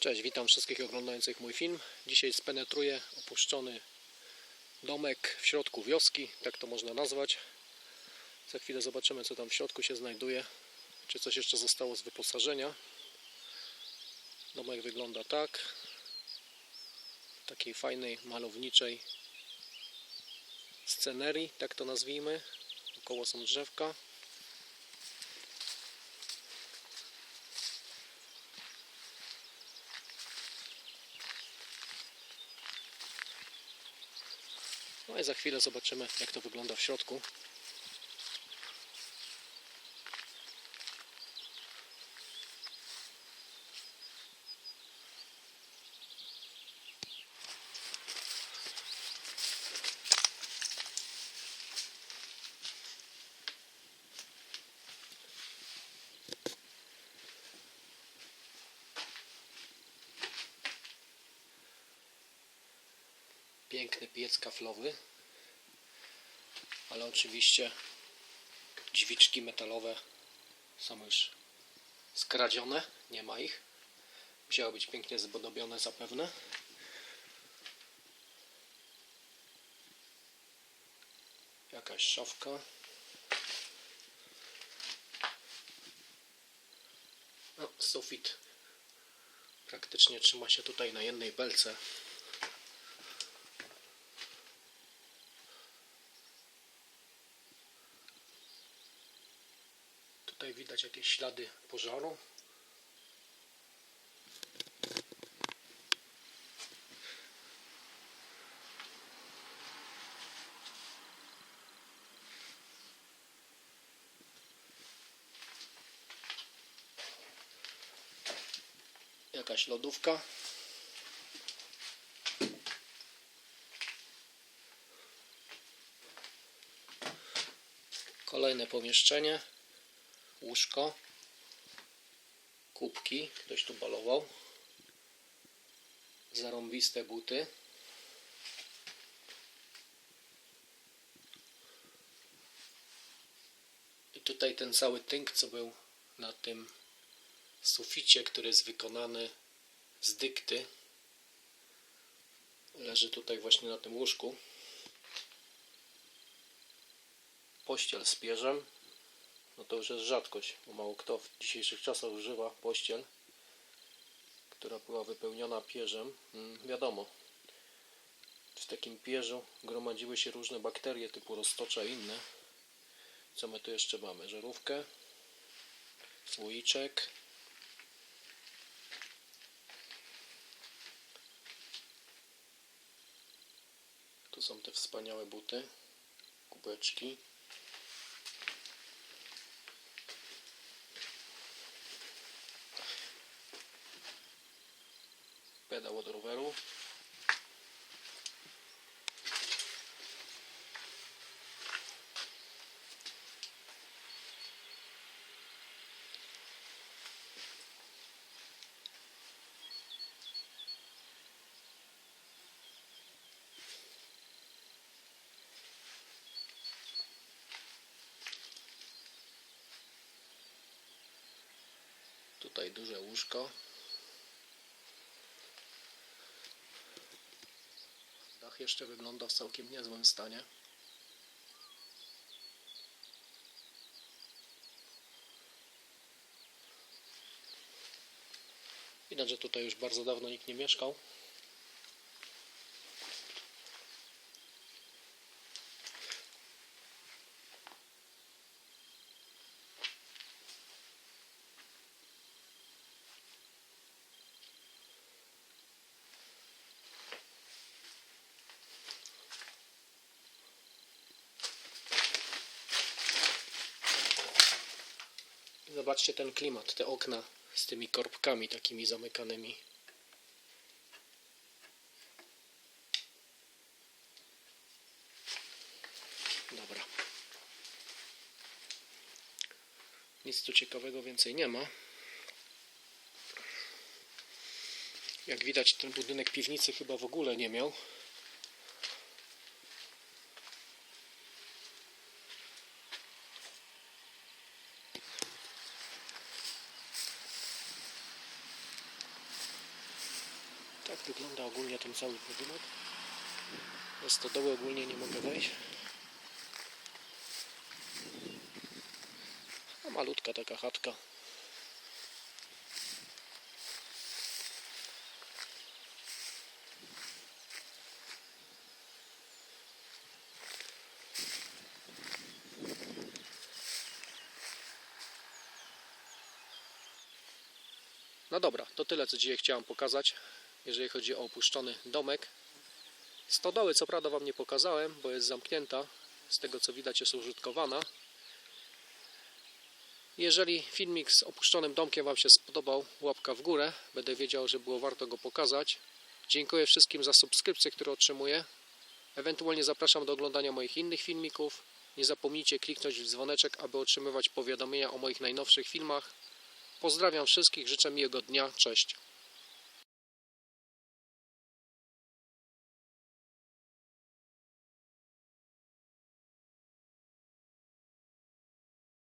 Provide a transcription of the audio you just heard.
Cześć, witam wszystkich oglądających mój film. Dzisiaj spenetruję opuszczony domek w środku wioski, tak to można nazwać. Za chwilę zobaczymy, co tam w środku się znajduje, czy coś jeszcze zostało z wyposażenia. Domek wygląda tak, w takiej fajnej, malowniczej scenerii, tak to nazwijmy. Około są drzewka. No i za chwilę zobaczymy, jak to wygląda w środku. Piękny piec kaflowy ale oczywiście dźwiczki metalowe są już skradzione, nie ma ich. Musiały być pięknie zbudobione zapewne. Jakaś szafka. No, sufit praktycznie trzyma się tutaj na jednej belce. Tutaj widać jakieś ślady pożaru. Jakaś lodówka. Kolejne pomieszczenie łóżko, kubki, ktoś tu balował, zarąbiste buty. I tutaj ten cały tynk, co był na tym suficie, który jest wykonany z dykty, leży tutaj właśnie na tym łóżku. Pościel z pierzem, to już jest rzadkość, bo mało kto w dzisiejszych czasach używa pościel, która była wypełniona pierzem. Mm, wiadomo, w takim pierzu gromadziły się różne bakterie typu roztocza i inne. Co my tu jeszcze mamy? Żarówkę, słoiczek. Tu są te wspaniałe buty, kubeczki. Pedał od roweru. Tutaj duże łóżko. Jeszcze wygląda w całkiem niezłym stanie. Widać, że tutaj już bardzo dawno nikt nie mieszkał. Zobaczcie ten klimat, te okna z tymi korbkami takimi zamykanymi. Dobra. Nic tu ciekawego więcej nie ma. Jak widać, ten budynek piwnicy chyba w ogóle nie miał. Tak wygląda ogólnie ten cały budynek. Do stodoły ogólnie nie mogę wejść. A malutka taka chatka. No dobra, to tyle co dzisiaj chciałem pokazać, jeżeli chodzi o opuszczony domek. Stodoły co prawda Wam nie pokazałem, bo jest zamknięta. Z tego co widać jest użytkowana. Jeżeli filmik z opuszczonym domkiem Wam się spodobał, łapka w górę. Będę wiedział, że było warto go pokazać. Dziękuję wszystkim za subskrypcje, które otrzymuję. Ewentualnie zapraszam do oglądania moich innych filmików. Nie zapomnijcie kliknąć w dzwoneczek, aby otrzymywać powiadomienia o moich najnowszych filmach. Pozdrawiam wszystkich, życzę miłego dnia, cześć.